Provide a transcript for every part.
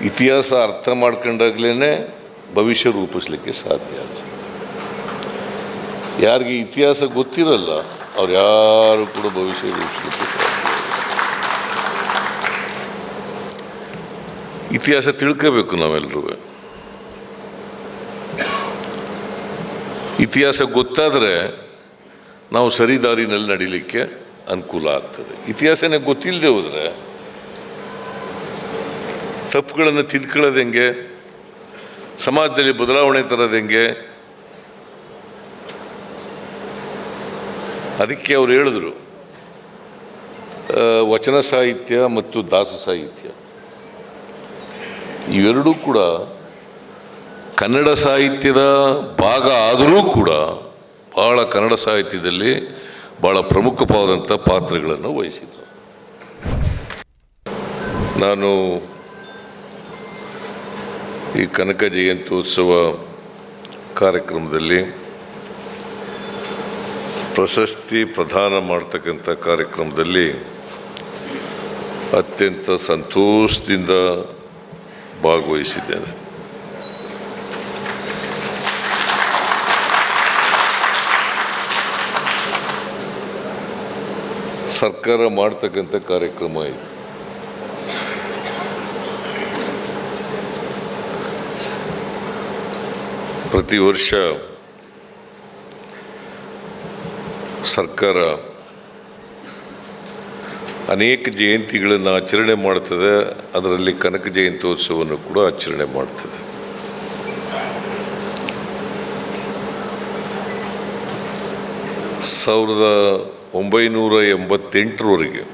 ಇತಿಹಾಸ ಅರ್ಥ ಮಾಡ್ಕೊಂಡಾಗ್ಲೇ ಭವಿಷ್ಯ ರೂಪಿಸ್ಲಿಕ್ಕೆ ಸಾಧ್ಯ ಯಾರಿಗೆ ಇತಿಹಾಸ ಗೊತ್ತಿರಲ್ಲ, ಅವ್ರು ಯಾರು ಕೂಡ ಭವಿಷ್ಯ ರೂಪಿಸಲಿಕ್ಕೆ ಇತಿಹಾಸ ತಿಳ್ಕೋಬೇಕು ನಾವೆಲ್ಲರೂ ಇತಿಹಾಸ ಗೊತ್ತಾದರೆ ನಾವು ಸರಿ ದಾರಿನಲ್ಲಿ ನಡಿಲಿಕ್ಕೆ ಅನುಕೂಲ ಆಗ್ತದೆ. ಇತಿಹಾಸನೇ ಗೊತ್ತಿಲ್ಲದೆ ಹೋದರೆ ತಪ್ಪುಗಳನ್ನು ತಿದ್ಕೊಳ್ಳೋದು ಹೆಂಗೆ? ಸಮಾಜದಲ್ಲಿ ಬದಲಾವಣೆ ತರೋದು ಹೆಂಗೆ? ಅದಕ್ಕೆ ಅವರು ಹೇಳಿದ್ರು ವಚನ ಸಾಹಿತ್ಯ ಮತ್ತು ದಾಸ ಸಾಹಿತ್ಯ. ಇವೆರಡೂ ಕೂಡ ಕನ್ನಡ ಸಾಹಿತ್ಯದ ಭಾಗ ಆದರೂ ಕೂಡ ಭಾಳ ಕನ್ನಡ ಸಾಹಿತ್ಯದಲ್ಲಿ ಭಾಳ ಪ್ರಮುಖವಾದಂಥ ಪಾತ್ರಗಳನ್ನು ವಹಿಸಿದರು. ನಾನು ಈ ಕನಕ ಜಯಂತ್ಯೋತ್ಸವ ಕಾರ್ಯಕ್ರಮದಲ್ಲಿ ಪ್ರಶಸ್ತಿ ಪ್ರದಾನ ಮಾಡ್ತಕ್ಕಂಥ ಕಾರ್ಯಕ್ರಮದಲ್ಲಿ ಅತ್ಯಂತ ಸಂತೋಷದಿಂದ ಭಾಗವಹಿಸಿದ್ದೇನೆ. ಸರ್ಕಾರ ಮಾಡ್ತಕ್ಕಂಥ ಕಾರ್ಯಕ್ರಮ ಇದು. ಪ್ರತಿ ವರ್ಷ ಸರ್ಕಾರ ಅನೇಕ ಜಯಂತಿಗಳನ್ನು ಆಚರಣೆ ಮಾಡ್ತದೆ. ಅದರಲ್ಲಿ ಕನಕ ಜಯಂತ್ಯೋತ್ಸವವನ್ನು ಕೂಡ ಆಚರಣೆ ಮಾಡ್ತದೆ. ಸಾವಿರದ ಒಂಬೈನೂರ ಎಂಬತ್ತೆಂಟರವರೆಗೆ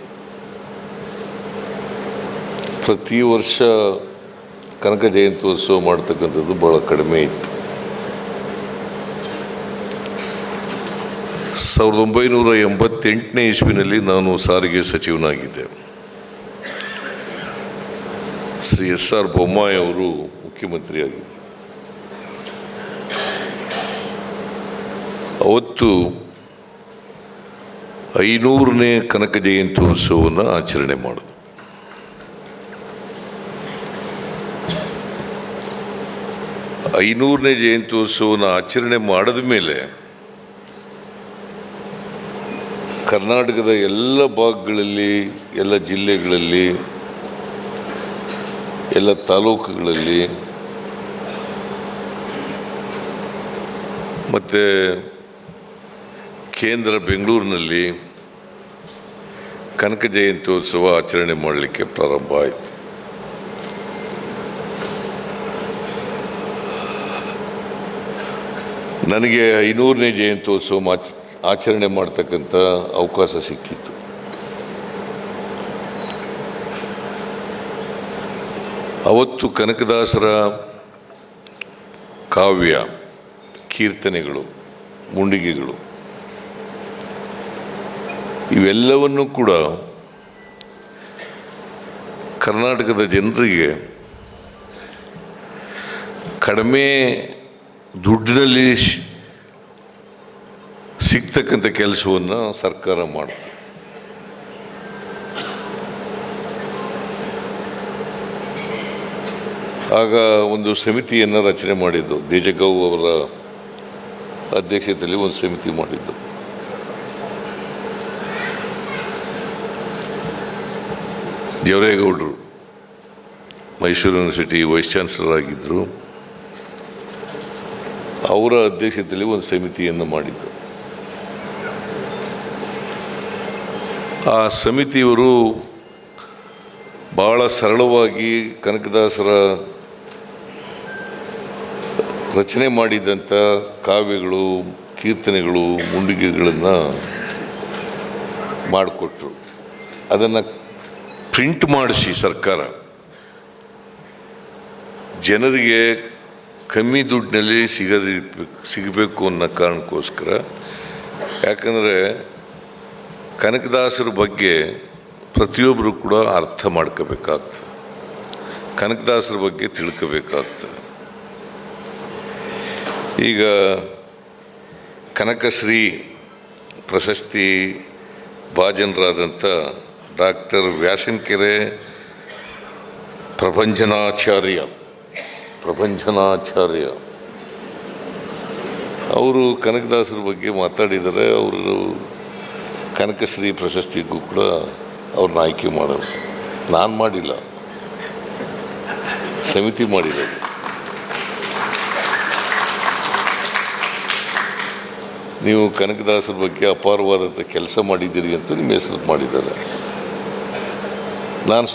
ಪ್ರತಿ ವರ್ಷ ಕನಕ ಜಯಂತ್ಯೋತ್ಸವ ಮಾಡ್ತಕ್ಕಂಥದ್ದು ಭಾಳ ಕಡಿಮೆ ಇತ್ತು. ಸಾವಿರದ ಒಂಬೈನೂರ ಎಂಬತ್ತೆಂಟನೇ ಇಸ್ವಿನಲ್ಲಿ ನಾನು ಸಾರಿಗೆ ಸಚಿವನಾಗಿದ್ದೆ. ಶ್ರೀ ಎಸ್ ಆರ್ ಬೊಮ್ಮಾಯಿ ಅವರು ಮುಖ್ಯಮಂತ್ರಿಯಾಗಿದ್ದರು. ಅವತ್ತು ಐನೂರನೇ ಕನಕ ಜಯಂತ್ಯೋತ್ಸವವನ್ನು ಆಚರಣೆ ಮಾಡೋದು ಐನೂರನೇ ಜಯಂತ್ಯೋತ್ಸವನ ಆಚರಣೆ ಮಾಡಿದ ಮೇಲೆ ಕರ್ನಾಟಕದ ಎಲ್ಲ ಭಾಗಗಳಲ್ಲಿ, ಎಲ್ಲ ಜಿಲ್ಲೆಗಳಲ್ಲಿ, ಎಲ್ಲ ತಾಲೂಕುಗಳಲ್ಲಿ, ಮತ್ತು ಕೇಂದ್ರ ಬೆಂಗಳೂರಿನಲ್ಲಿ ಕನಕ ಜಯಂತ್ಯೋತ್ಸವ ಆಚರಣೆ ಮಾಡಲಿಕ್ಕೆ ಪ್ರಾರಂಭ ಆಯಿತು. ನನಗೆ ಐನೂರನೇ ಜಯಂತ್ಯೋತ್ಸವ ಮಾಚ್ ಆಚರಣೆ ಮಾಡ್ತಕ್ಕಂಥ ಅವಕಾಶ ಸಿಕ್ಕಿತ್ತು. ಅವತ್ತು ಕನಕದಾಸರ ಕಾವ್ಯ, ಕೀರ್ತನೆಗಳು, ಮುಂಡಿಗೆಗಳು, ಇವೆಲ್ಲವನ್ನು ಕೂಡ ಕರ್ನಾಟಕದ ಜನರಿಗೆ ಕಡಿಮೆ ದುಡ್ಡಿನಲ್ಲಿ ಸಿಗ್ತಕ್ಕಂಥ ಕೆಲಸವನ್ನು ಸರ್ಕಾರ ಮಾಡ್ತು ಆಗ ಒಂದು ಸಮಿತಿಯನ್ನು ರಚನೆ ಮಾಡಿದ್ದು, ದೇಜಗೌ ಅವರ ಅಧ್ಯಕ್ಷತೆಯಲ್ಲಿ ಒಂದು ಸಮಿತಿ ಮಾಡಿದ್ದು. ದೇವರೇಗೌಡರು ಮೈಸೂರು ಯೂನಿವರ್ಸಿಟಿ ವೈಸ್ ಚಾನ್ಸಲರ್ ಆಗಿದ್ದರು ಅವರ ಅಧ್ಯಕ್ಷತೆಯಲ್ಲಿ ಒಂದು ಸಮಿತಿಯನ್ನು ಮಾಡಿದ್ದು. ಆ ಸಮಿತಿಯವರು ಬಹಳ ಸರಳವಾಗಿ ಕನಕದಾಸರ ರಚನೆ ಮಾಡಿದಂಥ ಕಾವ್ಯಗಳು, ಕೀರ್ತನೆಗಳು, ಮುಂಡಿಗೆಗಳನ್ನು ಮಾಡಿಕೊಟ್ರು. ಅದನ್ನು ಪ್ರಿಂಟ್ ಮಾಡಿಸಿ ಸರ್ಕಾರ. ಜನರಿಗೆ ಕಮ್ಮಿ ದುಡ್ಡಿನಲ್ಲಿ ಸಿಗದಿರ್ಬೇಕು, ಸಿಗಬೇಕು ಅನ್ನೋ ಕಾರಣಕ್ಕೋಸ್ಕರ. ಯಾಕಂದರೆ ಕನಕದಾಸರ ಬಗ್ಗೆ ಪ್ರತಿಯೊಬ್ಬರು ಕೂಡ ಅರ್ಥ ಮಾಡ್ಕೋಬೇಕಾಗ್ತದೆ. ಕನಕದಾಸರ ಬಗ್ಗೆ ತಿಳ್ಕೋಬೇಕಾಗ್ತದೆ. ಈಗ ಕನಕಶ್ರೀ ಪ್ರಶಸ್ತಿ ಭಾಜನರಾದಂಥ ಡಾಕ್ಟರ್ ವ್ಯಾಸನ್ಕೆರೆ ಪ್ರಭಂಜನಾಚಾರ್ಯ ಪ್ರಭಂಜನಾಚಾರ್ಯ. ಅವರು ಕನಕದಾಸರ ಬಗ್ಗೆ ಮಾತಾಡಿದರೆ ಅವರು ಕನಕಶ್ರೀ ಪ್ರಶಸ್ತಿಗೂ ಕೂಡ ಅವ್ರನ್ನ ಆಯ್ಕೆ ಮಾಡೋರು. ನಾನು ಮಾಡಿಲ್ಲ. ಸಮಿತಿ ಮಾಡಿರೋದು ನೀವು ಕನಕದಾಸರ ಬಗ್ಗೆ ಅಪಾರವಾದಂಥ ಕೆಲಸ ಮಾಡಿದ್ದೀರಿ ಅಂತ ನಿಮ್ಮ ಹೆಸರು ಮಾಡಿದ್ದಾರೆ. ನಾನು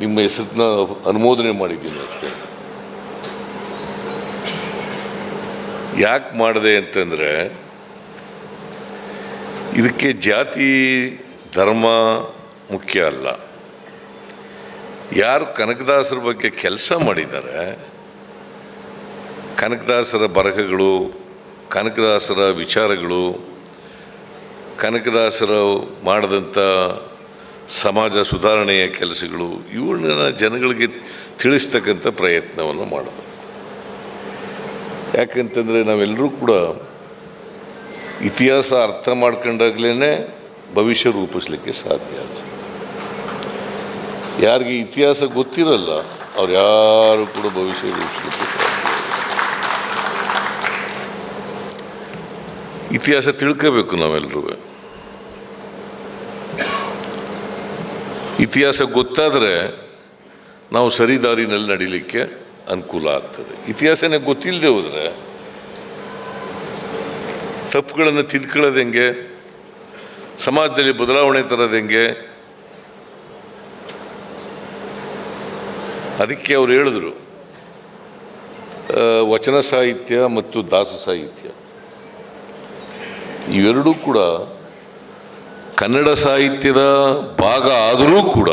ನಿಮ್ಮ ಹೆಸರನ್ನ ಅನುಮೋದನೆ ಮಾಡಿದ್ದೀನಿ ಅಷ್ಟೇ. ಯಾಕೆ ಮಾಡಿದೆ ಅಂತಂದರೆ ಇದಕ್ಕೆ ಜಾತಿ, ಧರ್ಮ ಮುಖ್ಯ ಅಲ್ಲ. ಯಾರು ಕನಕದಾಸರ ಬಗ್ಗೆ ಕೆಲಸ ಮಾಡಿದ್ದಾರೆ, ಕನಕದಾಸರ ಬರಹಗಳು, ಕನಕದಾಸರ ವಿಚಾರಗಳು, ಕನಕದಾಸರ ಮಾಡಿದಂಥ ಸಮಾಜ ಸುಧಾರಣೆಯ ಕೆಲಸಗಳು ಇವನ್ನ ಜನಗಳಿಗೆ ತಿಳಿಸ್ತಕ್ಕಂಥ ಪ್ರಯತ್ನವನ್ನು ಮಾಡಬೇಕು. ಯಾಕಂತಂದರೆ ನಾವೆಲ್ಲರೂ ಕೂಡ ಇತಿಹಾಸ ಅರ್ಥ ಮಾಡ್ಕೊಂಡಾಗ್ಲೇ ಭವಿಷ್ಯ ರೂಪಿಸ್ಲಿಕ್ಕೆ ಸಾಧ್ಯ ಯಾರಿಗೆ ಇತಿಹಾಸ ಗೊತ್ತಿರಲ್ಲ, ಅವ್ರು ಯಾರು ಕೂಡ ಭವಿಷ್ಯ ರೂಪಿಸಲಿಕ್ಕೆ ಇತಿಹಾಸ ತಿಳ್ಕೋಬೇಕು ನಾವೆಲ್ಲರೂ ಇತಿಹಾಸ ಗೊತ್ತಾದರೆ ನಾವು ಸರಿ ನಡೀಲಿಕ್ಕೆ ನಡಿಲಿಕ್ಕೆ ಅನುಕೂಲ ಆಗ್ತದೆ. ಇತಿಹಾಸನೇ ಗೊತ್ತಿಲ್ಲದೆ ಹೋದರೆ ತಪ್ಪುಗಳನ್ನು ತಿದ್ಕೊಳ್ಳೋದು ಹೆಂಗೆ? ಸಮಾಜದಲ್ಲಿ ಬದಲಾವಣೆ ತರೋದು ಹೆಂಗೆ? ಅದಕ್ಕೆ ಅವ್ರು ಹೇಳಿದ್ರು ವಚನ ಸಾಹಿತ್ಯ ಮತ್ತು ದಾಸ ಸಾಹಿತ್ಯ. ಇವೆರಡೂ ಕೂಡ ಕನ್ನಡ ಸಾಹಿತ್ಯದ ಭಾಗ ಆದರೂ ಕೂಡ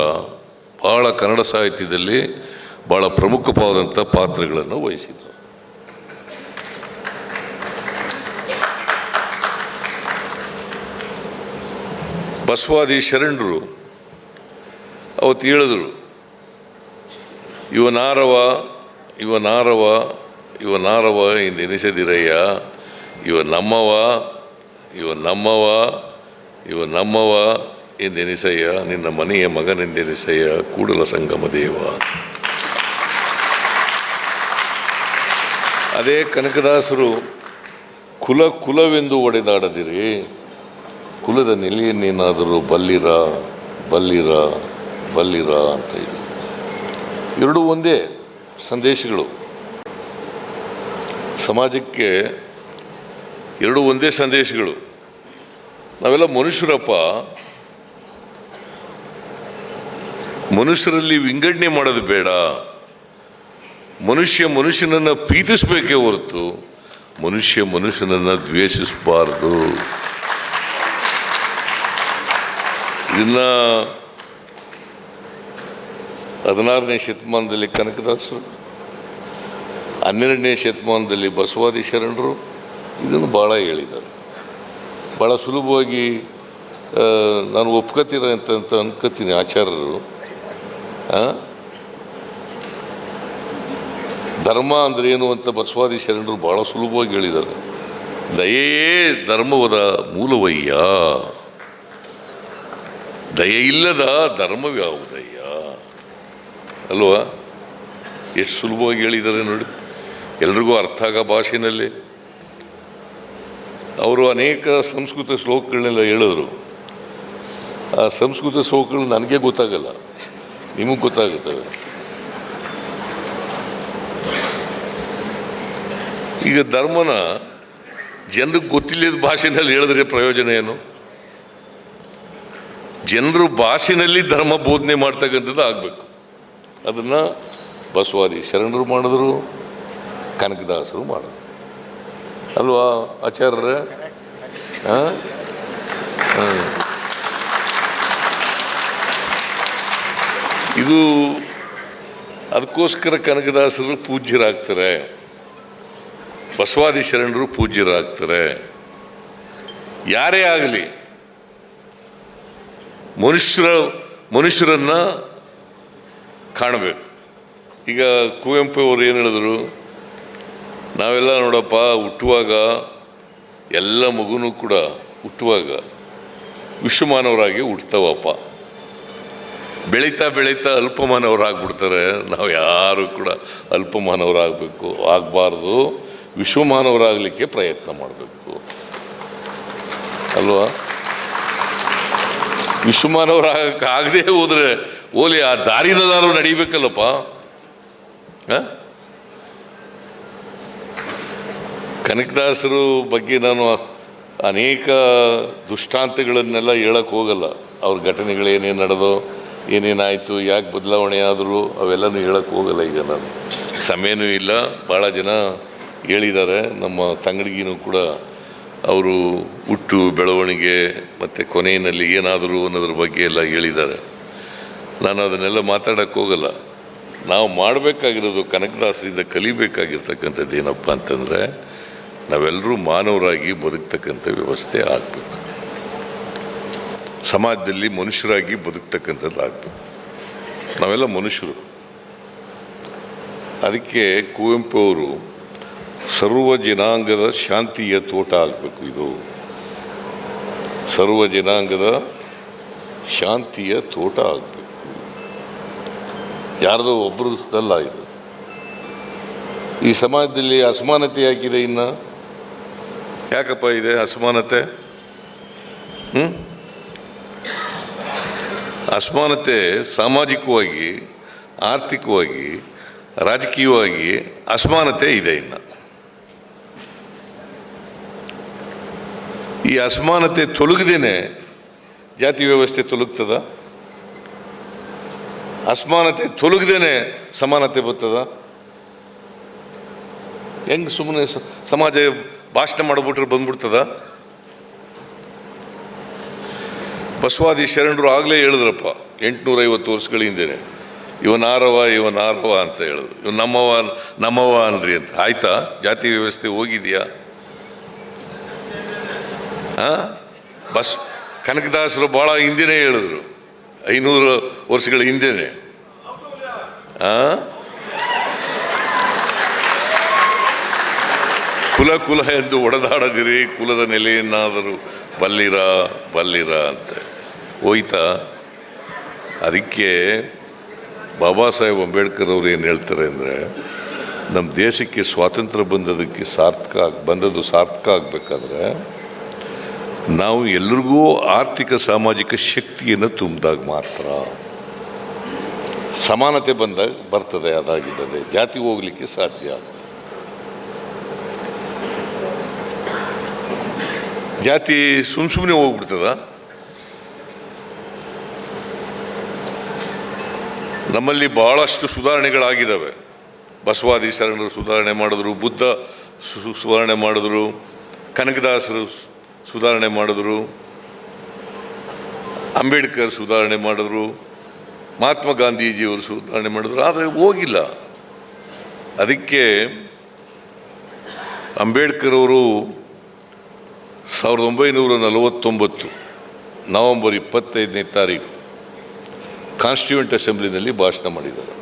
ಭಾಳ ಕನ್ನಡ ಸಾಹಿತ್ಯದಲ್ಲಿ ಭಾಳ ಪ್ರಮುಖವಾದಂಥ ಪಾತ್ರಗಳನ್ನು ವಹಿಸಿದರು ಬಸವಾದಿ ಶರಣರು ಅವತ್ತು ಹೇಳಿದ್ರು ಇವನಾರವ ಇವನಾರವ ಇವನಾರವ ಇಂದೆನಿಸದಿರಯ್ಯ ಇವ ನಮ್ಮವ ಇವ ನಮ್ಮವ ಇವ ನಮ್ಮವ ಎಂದೆನಿಸಯ್ಯ ನಿನ್ನ ಮನೆಯ ಮಗನೆಂದೆನಿಸಯ್ಯ ಕೂಡಲ ಸಂಗಮ ದೇವ. ಅದೇ ಕನಕದಾಸರು, ಕುಲ ಕುಲವೆಂದು ಒಡೆದಾಡದಿರಿ. ಕುಲದ ನೆಲೆಯನ್ನೇನಾದರೂ ಬಲ್ಲಿರ ಬಲ್ಲಿರ ಬಲ್ಲಿರ ಅಂತ ಇದೆ. ಎರಡೂ ಒಂದೇ ಸಂದೇಶಗಳು. ಸಮಾಜಕ್ಕೆ ಎರಡು ಒಂದೇ ಸಂದೇಶಗಳು. ನಾವೆಲ್ಲ ಮನುಷ್ಯರಪ್ಪ. ಮನುಷ್ಯರಲ್ಲಿ ವಿಂಗಡಣೆ ಮಾಡೋದು ಬೇಡ. ಮನುಷ್ಯ ಮನುಷ್ಯನನ್ನು ಪ್ರೀತಿಸಬೇಕೇ ಹೊರತು ಮನುಷ್ಯ ಮನುಷ್ಯನನ್ನು ದ್ವೇಷಿಸಬಾರ್ದು. ಇದನ್ನ ಹದಿನಾರನೇ ಶತಮಾನದಲ್ಲಿ ಕನಕದಾಸರು, ಹನ್ನೆರಡನೇ ಶತಮಾನದಲ್ಲಿ ಬಸವಾದಿ ಶರಣರು ಇದನ್ನು ಭಾಳ ಹೇಳಿದ್ದಾರೆ. ಭಾಳ ಸುಲಭವಾಗಿ ನಾನು ಒಪ್ಕೋತೀರ ಅಂತ ಅಂತ ಅನ್ಕೋತೀನಿ ಆಚಾರ್ಯರು? ಧರ್ಮ ಅಂದ್ರೆ ಏನು ಅಂತ ಬಸವಾದಿ ಶರಣರು ಭಾಳ ಸುಲಭವಾಗಿ ಹೇಳಿದ್ದಾರೆ. ದಯೇ ಧರ್ಮವದ ಮೂಲವಯ್ಯ. ದಯೆ ಇಲ್ಲದ ಧರ್ಮವ್ಯಾವುದಯ್ಯ ಅಲ್ವಾ? ಎಷ್ಟು ಸುಲಭವಾಗಿ ಹೇಳಿದ್ದಾರೆ ನೋಡಿ. ಎಲ್ರಿಗೂ ಅರ್ಥ ಆಗೋ ಭಾಷೆನಲ್ಲಿ. ಅವರು ಅನೇಕ ಸಂಸ್ಕೃತ ಶ್ಲೋಕಗಳನ್ನೆಲ್ಲ ಹೇಳಿದ್ರು. ಆ ಸಂಸ್ಕೃತ ಶ್ಲೋಕಗಳು ನನಗೆ ಗೊತ್ತಾಗಲ್ಲ. ನಿಮಗೆ ಗೊತ್ತಾಗುತ್ತವೆ ಈಗ ಧರ್ಮನ ಜನರಿಗೆ ಗೊತ್ತಿಲ್ಲದ ಭಾಷೆನಲ್ಲಿ ಹೇಳಿದ್ರೆ ಪ್ರಯೋಜನ ಏನು? ಜನರು ಭಾಷೆಯಲ್ಲಿ ಧರ್ಮ ಬೋಧನೆ ಮಾಡ್ತಕ್ಕಂಥದ್ದು ಆಗಬೇಕು. ಅದನ್ನು ಬಸವಾದಿ ಶರಣರು ಮಾಡಿದ್ರು, ಕನಕದಾಸರು ಮಾಡಿದ್ರು. ಅಲ್ವಾ ಆಚಾರ್ಯರೇ. ಇದು ಅದಕ್ಕೋಸ್ಕರ ಕನಕದಾಸರು ಪೂಜ್ಯರಾಗ್ತಾರೆ. ಬಸವಾದಿ ಶರಣರು ಪೂಜ್ಯರಾಗ್ತಾರೆ. ಯಾರೇ ಆಗಲಿ ಮನುಷ್ಯರ, ಮನುಷ್ಯರನ್ನ ಕಾಣಬೇಕು. ಈಗ ಕುವೆಂಪು ಅವರು ಏನು ಹೇಳಿದ್ರು? ನಾವೆಲ್ಲ ನೋಡಪ್ಪ, ಹುಟ್ಟುವಾಗ ಎಲ್ಲ ಮಗುನೂ ಕೂಡ ಹುಟ್ಟುವಾಗ ವಿಶ್ವಮಾನವರಾಗಿ ಹುಟ್ಟುತ್ತವಪ್ಪ ಬೆಳೀತಾ ಬೆಳೀತಾ ಅಲ್ಪಮಾನವರಾಗ್ಬಿಡ್ತಾರೆ. ನಾವು ಯಾರು ಕೂಡ ಅಲ್ಪಮಾನವರಾಗಬೇಕು, ಆಗಬಾರ್ದು. ವಿಶ್ವಮಾನವರಾಗಲಿಕ್ಕೆ ಪ್ರಯತ್ನ ಮಾಡಬೇಕು. ಅಲ್ವಾ? ವಿಶ್ವಮಾನವರಾಗಕ್ಕೆ ಆಗದೆ ಹೋದ್ರೆ ಓಲಿ ಆ ದಾರಿನದಾರು ನಡಿಬೇಕಲ್ಲಪ್ಪ? ಕನಕದಾಸರು ಬಗ್ಗೆ ನಾನು ಅನೇಕ ದುಷ್ಟಾಂತಗಳನ್ನೆಲ್ಲ ಹೇಳಕ್ಕೆ ಹೋಗಲ್ಲ. ಅವ್ರ ಘಟನೆಗಳು ಏನೇನು ನಡೆದೋ, ಏನೇನಾಯಿತು, ಯಾಕೆ ಬದಲಾವಣೆ ಆದರೂ ಅವೆಲ್ಲನೂ ಹೇಳಕ್ಕೆ ಹೋಗಲ್ಲ ಈಗ ನಾನು. ಸಮಯನೂ ಇಲ್ಲ. ಭಾಳ ಜನ ಹೇಳಿದ್ದಾರೆ. ನಮ್ಮ ತಂಗಡಿಗಿನೂ ಕೂಡ ಅವರು ಹುಟ್ಟು, ಬೆಳವಣಿಗೆ ಮತ್ತು ಕೊನೆಯಲ್ಲಿ ಏನಾದರೂ ಅನ್ನೋದ್ರ ಬಗ್ಗೆ ಎಲ್ಲ ಹೇಳಿದ್ದಾರೆ. ನಾನು ಅದನ್ನೆಲ್ಲ ಮಾತಾಡೋಕ್ಕೆ ಹೋಗಲ್ಲ. ನಾವು ಮಾಡಬೇಕಾಗಿರೋದು ಕನಕದಾಸದಿಂದ ಕಲಿಬೇಕಾಗಿರ್ತಕ್ಕಂಥದ್ದು ಏನಪ್ಪ ಅಂತಂದರೆ, ನಾವೆಲ್ಲರೂ ಮಾನವರಾಗಿ ಬದುಕ್ತಕ್ಕಂಥ ವ್ಯವಸ್ಥೆ ಆಗಬೇಕು. ಸಮಾಜದಲ್ಲಿ ಮನುಷ್ಯರಾಗಿ ಬದುಕ್ತಕ್ಕಂಥದ್ದು ಆಗಬೇಕು. ನಾವೆಲ್ಲ ಮನುಷ್ಯರು. ಅದಕ್ಕೆ ಕುವೆಂಪು ಅವರು ಸರ್ವ ಜನಾಂಗದ ಶಾಂತಿಯ ತೋಟ ಆಗಬೇಕು ಇದು. ಸರ್ವ ಜನಾಂಗದ ಶಾಂತಿಯ ತೋಟ ಆಗಬೇಕು. ಯಾರದೋ ಒಬ್ಬರದಲ್ಲ ಇದು ಈ ಸಮಾಜದಲ್ಲಿ ಅಸಮಾನತೆ ಯಾಕಿದೆ ಇನ್ನು? ಯಾಕಪ್ಪ ಇದೆ ಅಸಮಾನತೆ? ಹ್ಮ್? ಅಸಮಾನತೆ ಸಾಮಾಜಿಕವಾಗಿ, ಆರ್ಥಿಕವಾಗಿ, ರಾಜಕೀಯವಾಗಿ ಅಸಮಾನತೆ ಇದೆ ಇನ್ನು. ಈ ಅಸಮಾನತೆ ತೊಲಗದೇನೆ ಜಾತಿ ವ್ಯವಸ್ಥೆ ತೊಲಗ್ತದ? ಅಸಮಾನತೆ ತೊಲಗದೇನೆ ಸಮಾನತೆ ಬರ್ತದ? ಹೆಂಗೆ ಸುಮ್ಮನೆ ಸಮಾಜ ಭಾಷಣ ಮಾಡಿಬಿಟ್ರೆ ಬಂದ್ಬಿಡ್ತದ? ಬಸವಾದಿ ಶರಣರು ಆಗಲೇ ಹೇಳಿದ್ರಪ್ಪ, ಎಂಟುನೂರೈವತ್ತು ವರ್ಷಗಳ ಹಿಂದೆನೆ ಇವನಾರವ ಇವನಾರವ ಅಂತ ಹೇಳಿದ್ರು. ಇವ್ ನಮ್ಮವ ನಮ್ಮವ ಅನ್ರಿ ಅಂತ. ಆಯ್ತಾ? ಜಾತಿ ವ್ಯವಸ್ಥೆ ಹೋಗಿದೆಯಾ? ಬಸ್ ಕನಕದಾಸರು ಭಾಳ ಹಿಂದಿನೇ ಹೇಳಿದ್ರು. ಐನೂರು ವರ್ಷಗಳ ಹಿಂದೆನೆ. ಕುಲ ಕುಲ ಎಂದು ಒಡೆದಾಡದಿರಿ, ಕುಲದ ನೆಲೆಯನ್ನಾದರೂ ಬಲ್ಲಿರ ಬಲ್ಲಿರ ಅಂತ. ಹೋಯ್ತಾ? ಅದಕ್ಕೆ ಬಾಬಾ ಸಾಹೇಬ್ ಅಂಬೇಡ್ಕರ್ ಅವರು ಏನು ಹೇಳ್ತಾರೆ ಅಂದರೆ ನಮ್ಮ ದೇಶಕ್ಕೆ ಸ್ವಾತಂತ್ರ್ಯ ಬಂದದಕ್ಕೆ ಸಾರ್ಥಕ ಆಗಿ, ಬಂದದ್ದು ಸಾರ್ಥಕ ಆಗಬೇಕಾದ್ರೆ ನಾವು ಎಲ್ರಿಗೂ ಆರ್ಥಿಕ ಸಾಮಾಜಿಕ ಶಕ್ತಿಯನ್ನು ತುಂಬಿದಾಗ ಮಾತ್ರ ಸಮಾನತೆ ಬಂದಾಗ ಬರ್ತದೆ ಅದಾಗಿದ್ದದೆ ಜಾತಿ ಹೋಗಲಿಕ್ಕೆ ಸಾಧ್ಯ ಜಾತಿ ಸುಮ್ ಸುಮ್ಮನೆ ಹೋಗ್ಬಿಡ್ತದ? ನಮ್ಮಲ್ಲಿ ಬಹಳಷ್ಟು ಸುಧಾರಣೆಗಳಾಗಿದ್ದಾವೆ. ಬಸವಾದಿ ಶರಣರು ಸುಧಾರಣೆ ಮಾಡಿದ್ರು, ಬುದ್ಧ ಸುಧಾರಣೆ ಮಾಡಿದ್ರು, ಕನಕದಾಸರು ಸುಧಾರಣೆ ಮಾಡಿದ್ರು. ಅಂಬೇಡ್ಕರ್ ಸುಧಾರಣೆ ಮಾಡಿದ್ರು. ಮಹಾತ್ಮ ಗಾಂಧೀಜಿಯವರು ಸುಧಾರಣೆ ಮಾಡಿದ್ರು. ಆದರೆ ಹೋಗಿಲ್ಲ. ಅದಕ್ಕೆ ಅಂಬೇಡ್ಕರ್ ಅವರು ಸಾವಿರದ ಒಂಬೈನೂರ ನಲವತ್ತೊಂಬತ್ತು ನವಂಬರ್ ಇಪ್ಪತ್ತೈದನೇ ತಾರೀಕು ಕಾನ್ಸ್ಟಿಟ್ಯೂಂಟ್ ಅಸೆಂಬ್ಲಿನಲ್ಲಿ ಭಾಷಣ ಮಾಡಿದ್ದಾರೆ.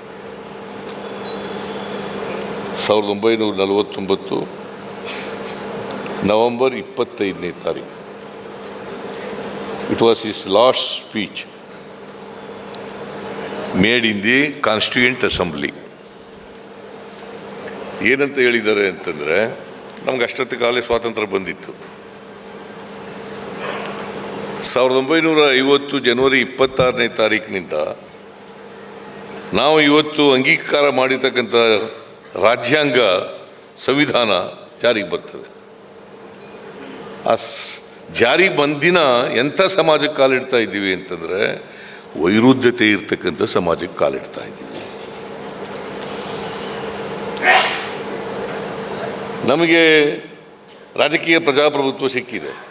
ಸಾವಿರದ ಒಂಬೈನೂರ ನಲವತ್ತೊಂಬತ್ತು ನವೆಂಬರ್ ಇಪ್ಪತ್ತೈದನೇ ತಾರೀಕು. It was his last speech made in the constituent assembly ಏನಂತ ಹೇಳಿದ್ದಾರೆ ಅಂತಂದರೆ, ನಮ್ಗೆ ಅಷ್ಟೊತ್ತಿಗಾಗಲೇ ಸ್ವಾತಂತ್ರ್ಯ ಬಂದಿತ್ತು. ಸಾವಿರದ ಒಂಬೈನೂರ ಐವತ್ತು ಜನವರಿ ಇಪ್ಪತ್ತಾರನೇ ತಾರೀಕಿನಿಂದ ನಾವು ಇವತ್ತು ಅಂಗೀಕಾರ ಮಾಡಿರ್ತಕ್ಕಂಥ ರಾಜ್ಯಾಂಗ ಸಂವಿಧಾನ ಜಾರಿಗೆ ಬರ್ತದೆ. ಆ ಜಾರಿ ಬಂದಿನ ಎಂಥ ಸಮಾಜಕ್ಕೆ ಕಾಲಿಡ್ತಾ ಇದ್ದೀವಿ ಅಂತಂದರೆ ವೈರುಧ್ಯತೆ ಇರ್ತಕ್ಕಂಥ ಸಮಾಜಕ್ಕೆ ಕಾಲಿಡ್ತಾ ಇದ್ದೀವಿ. ನಮಗೆ ರಾಜಕೀಯ ಪ್ರಜಾಪ್ರಭುತ್ವ ಸಿಕ್ಕಿದೆ.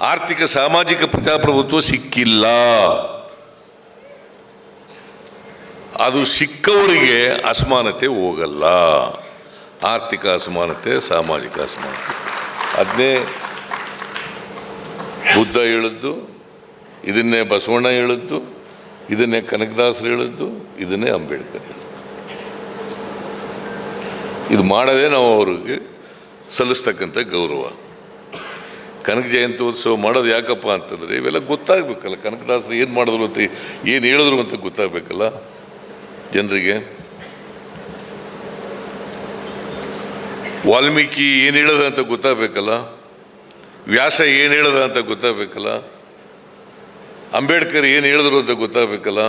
ಆರ್ಥಿಕ ಸಾಮಾಜಿಕ ಪ್ರಜಾಪ್ರಭುತ್ವ ಸಿಕ್ಕಿಲ್ಲ. ಅದು ಸಿಕ್ಕವರಿಗೆ ಅಸಮಾನತೆ ಹೋಗಲ್ಲ. ಆರ್ಥಿಕ ಅಸಮಾನತೆ, ಸಾಮಾಜಿಕ ಅಸಮಾನತೆ. ಅದನ್ನೇ ಬುದ್ಧ ಹೇಳಿದ್ದು, ಇದನ್ನೇ ಬಸವಣ್ಣ ಹೇಳಿದ್ದು, ಇದನ್ನೇ ಕನಕದಾಸರು ಹೇಳಿದ್ದು, ಇದನ್ನೇ ಅಂಬೇಡ್ಕರ್ ಹೇಳಿದ್ದು. ಇದು ಮಾಡದೆ ನಾವು ಅವ್ರಿಗೆ ಸಲ್ಲಿಸ್ತಕ್ಕಂಥ ಗೌರವ. ಕನಕ ಜಯಂತ್ಯೋತ್ಸವ ಮಾಡೋದು ಯಾಕಪ್ಪ ಅಂತಂದರೆ, ಇವೆಲ್ಲ ಗೊತ್ತಾಗಬೇಕಲ್ಲ, ಕನಕದಾಸರು ಏನು ಮಾಡಿದ್ರು ಅಂತ ಏನು ಹೇಳಿದ್ರು ಅಂತ ಗೊತ್ತಾಗಬೇಕಲ್ಲ, ಜನರಿಗೆ. ವಾಲ್ಮೀಕಿ ಏನು ಹೇಳದ ಅಂತ ಗೊತ್ತಾಗಬೇಕಲ್ಲ? ವ್ಯಾಸ ಏನು ಹೇಳದ ಅಂತ ಗೊತ್ತಾಗಬೇಕಲ್ಲ? ಅಂಬೇಡ್ಕರ್ ಏನು ಹೇಳಿದ್ರು ಅಂತ ಗೊತ್ತಾಗಬೇಕಲ್ಲ?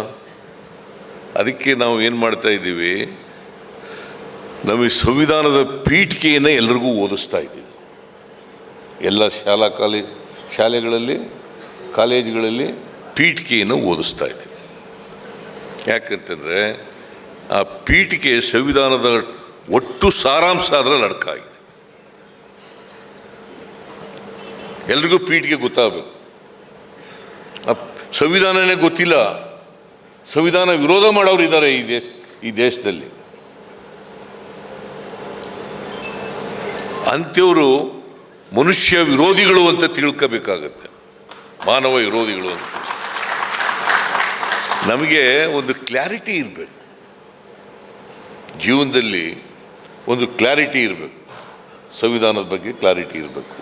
ಅದಕ್ಕೆ ನಾವು ಏನು ಮಾಡ್ತಾ ಇದ್ದೀವಿ? ನಮಗೆ ಸಂವಿಧಾನದ ಪೀಠಿಕೆಯನ್ನು ಎಲ್ರಿಗೂ ಓದಿಸ್ತಾ ಇದ್ದೀವಿ. ಎಲ್ಲ ಶಾಲಾ ಕಾಲೇಜ್ ಶಾಲೆಗಳಲ್ಲಿ, ಕಾಲೇಜುಗಳಲ್ಲಿ ಪೀಠಿಕೆಯನ್ನು ಓದಿಸ್ತಾ ಇದ್ದೀವಿ. ಯಾಕಂತಂದರೆ ಆ ಪೀಠಿಕೆ ಸಂವಿಧಾನದ ಒಟ್ಟು ಸಾರಾಂಶ ಅದರಲ್ಲಿ ಅಡಕ ಆಗಿದೆ. ಎಲ್ರಿಗೂ ಪೀಠಿಗೆ ಗೊತ್ತಾಗಬೇಕು. ಸಂವಿಧಾನನೇ ಗೊತ್ತಿಲ್ಲ. ಸಂವಿಧಾನ ವಿರೋಧ ಮಾಡೋರು ಇದ್ದಾರೆ ಈ ದೇಶ, ಈ ದೇಶದಲ್ಲಿ. ಅಂತ್ಯವರು ಮನುಷ್ಯ ವಿರೋಧಿಗಳು ಅಂತ ತಿಳ್ಕೋಬೇಕಾಗತ್ತೆ. ಮಾನವ ವಿರೋಧಿಗಳು ಅಂತ. ನಮಗೆ ಒಂದು ಕ್ಲಾರಿಟಿ ಇರಬೇಕು. ಜೀವನದಲ್ಲಿ ಒಂದು ಕ್ಲಾರಿಟಿ ಇರಬೇಕು. ಸಂವಿಧಾನದ ಬಗ್ಗೆ ಕ್ಲಾರಿಟಿ ಇರಬೇಕು.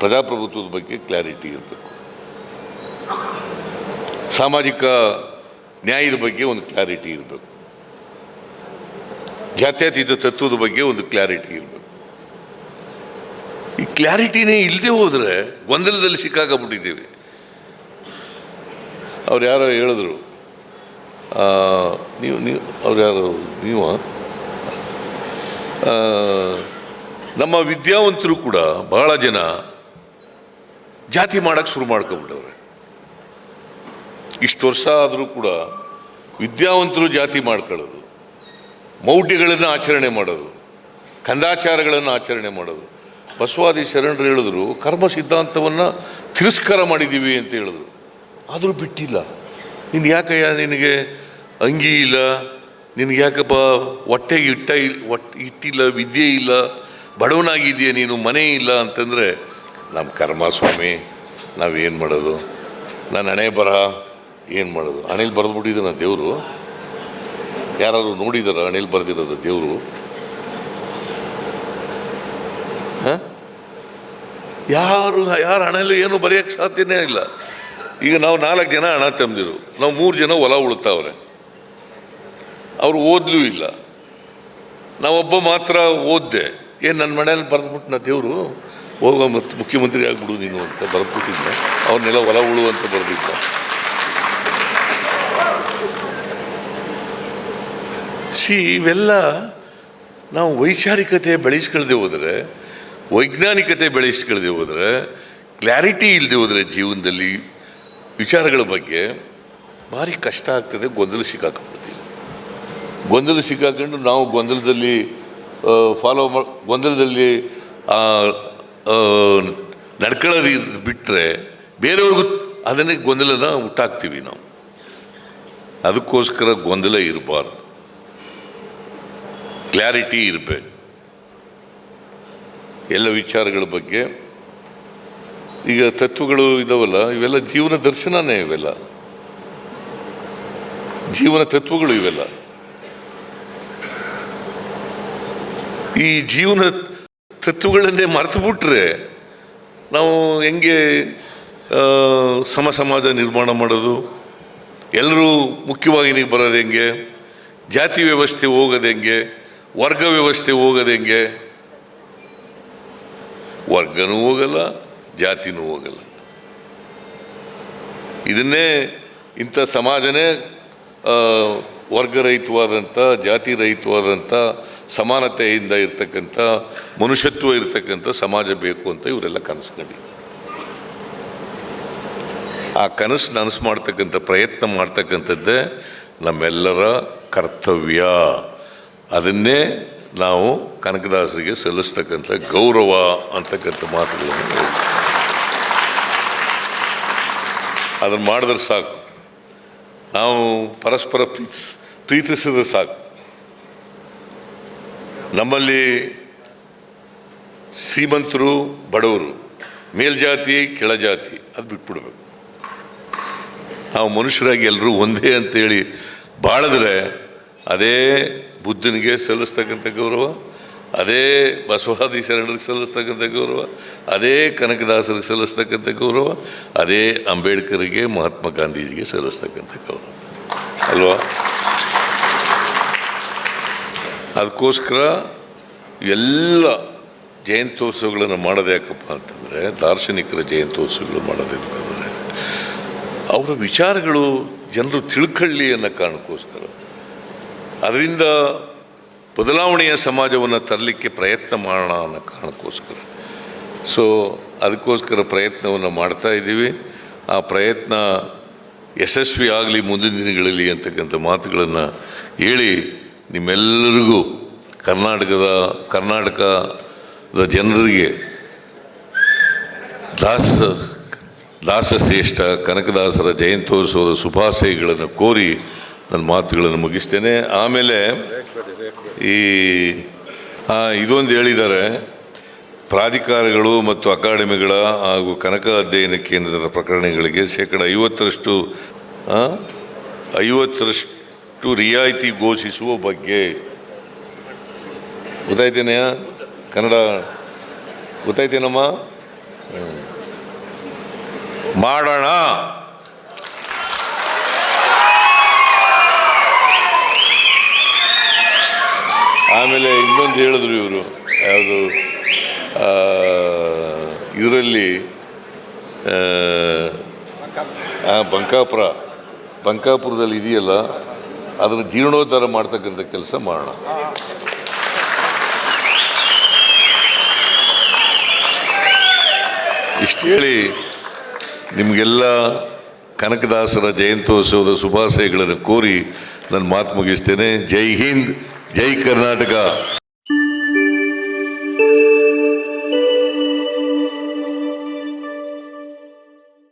ಪ್ರಜಾಪ್ರಭುತ್ವದ ಬಗ್ಗೆ ಕ್ಲಾರಿಟಿ ಇರಬೇಕು. ಸಾಮಾಜಿಕ ನ್ಯಾಯದ ಬಗ್ಗೆ ಒಂದು ಕ್ಲಾರಿಟಿ ಇರಬೇಕು. ಜಾತ್ಯತೀತ ತತ್ವದ ಬಗ್ಗೆ ಒಂದು ಕ್ಲಾರಿಟಿ ಇರಬೇಕು. ಈ ಕ್ಲಾರಿಟಿನೇ ಇಲ್ಲದೆ ಹೋದರೆ ಗೊಂದಲದಲ್ಲಿ ಸಿಕ್ಕಾಕಬಿಟ್ಟಿದ್ದೀವಿ ಅವ್ರು ಯಾರೋ ಹೇಳಿದ್ರು ನೀವು ನೀವು, ಅವ್ರು ಯಾರು, ನೀವು? ನಮ್ಮ ವಿದ್ಯಾವಂತರು ಕೂಡ ಬಹಳ ಜನ ಜಾತಿ ಮಾಡಕ್ಕೆ ಶುರು ಮಾಡ್ಕೊಂಬಿಟ್ಟವ್ರೆ ಇಷ್ಟು ವರ್ಷ ಆದರೂ ಕೂಡ ವಿದ್ಯಾವಂತರು ಜಾತಿ ಮಾಡ್ಕೊಳ್ಳೋದು, ಮೌಢ್ಯಗಳನ್ನು ಆಚರಣೆ ಮಾಡೋದು, ಕಂದಾಚಾರಗಳನ್ನು ಆಚರಣೆ ಮಾಡೋದು. ಬಸವಾದಿ ಶರಣರು ಹೇಳಿದ್ರು, ಕರ್ಮ ಸಿದ್ಧಾಂತವನ್ನು ತಿರಸ್ಕಾರ ಮಾಡಿದ್ದೀವಿ ಅಂತ ಹೇಳಿದ್ರು. ಆದರೂ ಬಿಟ್ಟಿಲ್ಲ. ನೀನು ಯಾಕಯ್ಯ ನಿನಗೆ ಅಂಗಿ ಇಲ್ಲ? ನಿನಗೆ ಯಾಕಪ್ಪ ಹೊಟ್ಟೆಗೆ ಇಟ್ಟ ಇಲ್ಲ ಒಟ್ ಇಟ್ಟಿಲ್ಲ, ವಿದ್ಯೆ ಇಲ್ಲ ಬಡವನಾಗಿದೆಯಾ ನೀನು, ಮನೆ ಇಲ್ಲ ಅಂತಂದರೆ, ನಮ್ಮ ಕರ್ಮ ಸ್ವಾಮಿ ನಾವೇನು ಮಾಡೋದು? ನನ್ನ ಹಣೆ ಬರಹ ಏನು ಮಾಡೋದು? ಹಣೆಯಲ್ಲಿ ಬರೆದ್ಬಿಟ್ಟಿದ್ದಾನ ದೇವರು. ಯಾರಾದ್ರು ನೋಡಿದಾರ ಅಣಿಲ್ ಬರೆದಿರೋದು ದೇವರು? ಯಾರು, ಯಾರ ಹಣೆಯಲ್ಲಿ ಏನು ಬರೆಯೋಕ್ಕೆ ಸಾಧ್ಯನೇ ಇಲ್ಲ. ಈಗ ನಾವು ನಾಲ್ಕು ಜನ ಹಣ ತಂದಿರು ನಾವು ಮೂರು ಜನ ಹೊಲ ಉಳ್ತಾವ್ರೆ ಅವ್ರು ಓದ್ಲೂ ಇಲ್ಲ. ನಾವೊಬ್ಬ ಮಾತ್ರ ಓದ್ದೆ. ಏನು ನನ್ನ ಮನೆಯಲ್ಲಿ ಬರೆದ್ಬಿಟ್ಟು ನಾ ದೇವರು? ಹೋಗೋ ಮತ್ತು ಮುಖ್ಯಮಂತ್ರಿ ಆಗಿಬಿಡು ನೀನು ಅಂತ ಬರೆದ್ಬಿಟ್ಟಿದ್ದೆ ಅವ್ರನ್ನೆಲ್ಲ ಹೊಲ ಉಳು ಅಂತ ಬರೆದಿದ್ದ. ಸಿ, ಇವೆಲ್ಲ ನಾವು ವೈಚಾರಿಕತೆ ಬೆಳೆಸ್ಕೊಳ್ದೆ ಹೋದರೆ, ವೈಜ್ಞಾನಿಕತೆ ಬೆಳೆಸ್ಕೊಳ್ದೆ ಹೋದರೆ, ಕ್ಲಾರಿಟಿ ಇಲ್ಲದೆ ಹೋದರೆ ಜೀವನದಲ್ಲಿ ವಿಚಾರಗಳ ಬಗ್ಗೆ ಭಾರಿ ಕಷ್ಟ ಆಗ್ತದೆ, ಗೊಂದಲ ಸಿಕ್ಕಾಕೊಂಡ್ಬಿಡ್ತೀವಿ ಗೊಂದಲ ಸಿಕ್ಕಾಕೊಂಡು ನಾವು ಗೊಂದಲದಲ್ಲಿ ಫಾಲೋ ಗೊಂದಲದಲ್ಲಿ ನಡ್ಕೊಳ್ಳೋ ರೀತಿ ಬಿಟ್ಟರೆ ಬೇರೆಯವ್ರಿಗೂ ಅದನ್ನೇ ಗೊಂದಲನ ಹುಟ್ಟಾಕ್ತೀವಿ ನಾವು. ಅದಕ್ಕೋಸ್ಕರ ಗೊಂದಲ ಇರಬಾರ್ದು. ಕ್ಲಾರಿಟಿ ಇರಬೇಕು. ಎಲ್ಲ ವಿಚಾರಗಳ ಬಗ್ಗೆ. ಈಗ ತತ್ವಗಳು ಇದಾವಲ್ಲ, ಇವೆಲ್ಲ ಜೀವನ ದರ್ಶನನೇ ಇವೆಲ್ಲ. ಜೀವನ ತತ್ವಗಳು ಇವೆಲ್ಲ. ಈ ಜೀವನ ತತ್ವಗಳನ್ನೇ ಮರೆತು ಬಿಟ್ರೆ ನಾವು ಹೆಂಗೆ ಸಮ ಸಮಾಜ ನಿರ್ಮಾಣ ಮಾಡೋದು? ಎಲ್ಲರೂ ಮುಖ್ಯವಾಹಿನಿಗೆ ಬರೋದು ಹೆಂಗೆ? ಜಾತಿ ವ್ಯವಸ್ಥೆ ಹೋಗೋದು ಹೆಂಗೆ? ವರ್ಗ ವ್ಯವಸ್ಥೆ ಹೋಗೋದು ಹೆಂಗೆ? ವರ್ಗನೂ ಹೋಗಲ್ಲ, ಜಾತಿನೂ ಹೋಗಲ್ಲ. ಇದನ್ನೇ ಇಂಥ ಸಮಾಜನೇ ವರ್ಗರಹಿತವಾದಂಥ ಜಾತಿ ರಹಿತವಾದಂಥ ಸಮಾನತೆಯಿಂದ ಇರ್ತಕ್ಕಂಥ, ಮನುಷ್ಯತ್ವ ಇರ್ತಕ್ಕಂಥ ಸಮಾಜ ಬೇಕು ಅಂತ ಇವರೆಲ್ಲ ಕನಸು ಕನಸ್ಕೊಂಡು ಆ ಕನಸು ನನಸು ಮಾಡ್ತಕ್ಕಂಥ ಪ್ರಯತ್ನ ಮಾಡ್ತಕ್ಕಂಥದ್ದೇ ನಮ್ಮೆಲ್ಲರ ಕರ್ತವ್ಯ. ಅದನ್ನೇ ನಾವು ಕನಕದಾಸರಿಗೆ ಸಲ್ಲಿಸ್ತಕ್ಕಂಥ ಗೌರವ ಅಂತಕ್ಕಂಥ ಮಾತುಗಳನ್ನು. ಅದನ್ನು ಮಾಡಿದ್ರೆ ಸಾಕು. ನಾವು ಪರಸ್ಪರ ಪ್ರೀತಿಸ್, ಪ್ರೀತಿಸಿದ್ರೆ ಸಾಕು. ನಮ್ಮಲ್ಲಿ ಶ್ರೀಮಂತರು ಬಡವರು, ಮೇಲ್ಜಾತಿ, ಕೆಳಜಾತಿ, ಅದು ಬಿಟ್ಬಿಡ್ಬೇಕು. ನಾವು ಮನುಷ್ಯರಾಗಿ ಎಲ್ಲರೂ ಒಂದೇ ಅಂತೇಳಿ ಬಾಳಿದ್ರೆ ಅದೇ ಬುದ್ಧನಿಗೆ ಸಲ್ಲಿಸ್ತಕ್ಕಂಥ ಗೌರವ, ಅದೇ ಬಸವಾದಿ ಶರಣರಿಗೆ ಸಲ್ಲಿಸ್ತಕ್ಕಂಥ ಗೌರವ, ಅದೇ ಕನಕದಾಸರಿಗೆ ಸಲ್ಲಿಸ್ತಕ್ಕಂಥ ಗೌರವ, ಅದೇ ಅಂಬೇಡ್ಕರ್ಗೆ, ಮಹಾತ್ಮ ಗಾಂಧೀಜಿಗೆ ಸಲ್ಲಿಸ್ತಕ್ಕಂಥ ಗೌರವ. ಅಲ್ವಾ? ಅದಕ್ಕೋಸ್ಕರ ಎಲ್ಲ ಜಯಂತ್ಯೋತ್ಸವಗಳನ್ನು ಮಾಡೋದು ಯಾಕಪ್ಪ ಅಂತಂದರೆ, ದಾರ್ಶನಿಕರ ಜಯಂತ್ಯೋತ್ಸವಗಳು ಮಾಡೋದು ಅಂತಂದರೆ ಅವರ ವಿಚಾರಗಳು ಜನರು ತಿಳ್ಕೊಳ್ಳಿ ಅನ್ನೋ ಕಾರಣಕ್ಕೋಸ್ಕರ. ಅದರಿಂದ ಬದಲಾವಣೆಯ ಸಮಾಜವನ್ನು ತರಲಿಕ್ಕೆ ಪ್ರಯತ್ನ ಮಾಡೋಣ ಅನ್ನೋ ಕಾರಣಕ್ಕೋಸ್ಕರ. ಸೊ ಅದಕ್ಕೋಸ್ಕರ ಪ್ರಯತ್ನವನ್ನು ಮಾಡ್ತಾ ಇದ್ದೀವಿ. ಆ ಪ್ರಯತ್ನ ಯಶಸ್ವಿ ಆಗಲಿ ಮುಂದಿನ ದಿನಗಳಲ್ಲಿ ಅಂತಕ್ಕಂಥ ಮಾತುಗಳನ್ನು ಹೇಳಿ ನಿಮ್ಮೆಲ್ಲರಿಗೂ ಕರ್ನಾಟಕದ ಕರ್ನಾಟಕದ ಜನರಿಗೆ ದಾಸ, ದಾಸಶ್ರೇಷ್ಠ, ಕನಕದಾಸರ ಜಯಂತೋತ್ಸವದ ಶುಭಾಶಯಗಳನ್ನು ಕೋರಿ ನನ್ನ ಮಾತುಗಳನ್ನು ಮುಗಿಸ್ತೇನೆ. ಆಮೇಲೆ ಈ ಇದೊಂದು ಹೇಳಿದ್ದಾರೆ. ಪ್ರಾಧಿಕಾರಗಳು ಮತ್ತು ಅಕಾಡೆಮಿಗಳ ಹಾಗೂ ಕನಕ ಅಧ್ಯಯನ ಕೇಂದ್ರದ ಪ್ರಕರಣಗಳಿಗೆ ಶೇಕಡ ಐವತ್ತರಷ್ಟು ಐವತ್ತರಷ್ಟು ರಿಯಾಯಿತಿ ಘೋಷಿಸುವ ಬಗ್ಗೆ ಗೊತ್ತಾಯ್ತೇನೆಯ ಕನ್ನಡ ಗೊತ್ತಾಯ್ತೇನಮ್ಮ. ಮಾಡೋಣ. ಆಮೇಲೆ ಇನ್ನೊಂದು ಹೇಳಿದ್ರು ಇವರು. ಯಾವುದು? ಇದರಲ್ಲಿ ಬಂಕಾಪುರ. ಬಂಕಾಪುರದಲ್ಲಿ ಇದೆಯಲ್ಲ? ಅದರ ಜೀರ್ಣೋದ್ಧಾರ ಮಾಡ್ತಕ್ಕಂಥ ಕೆಲಸ ಮಾಡೋಣ. ಇಷ್ಟು ಹೇಳಿ ನಿಮಗೆಲ್ಲ ಕನಕದಾಸರ ಜಯಂತ್ಯೋತ್ಸವದ ಶುಭಾಶಯಗಳನ್ನು ಕೋರಿ ನನ್ನ ಮಾತು ಮುಗಿಸ್ತೇನೆ. ಜೈ ಹಿಂದ್, ಜೈ ಕರ್ನಾಟಕ.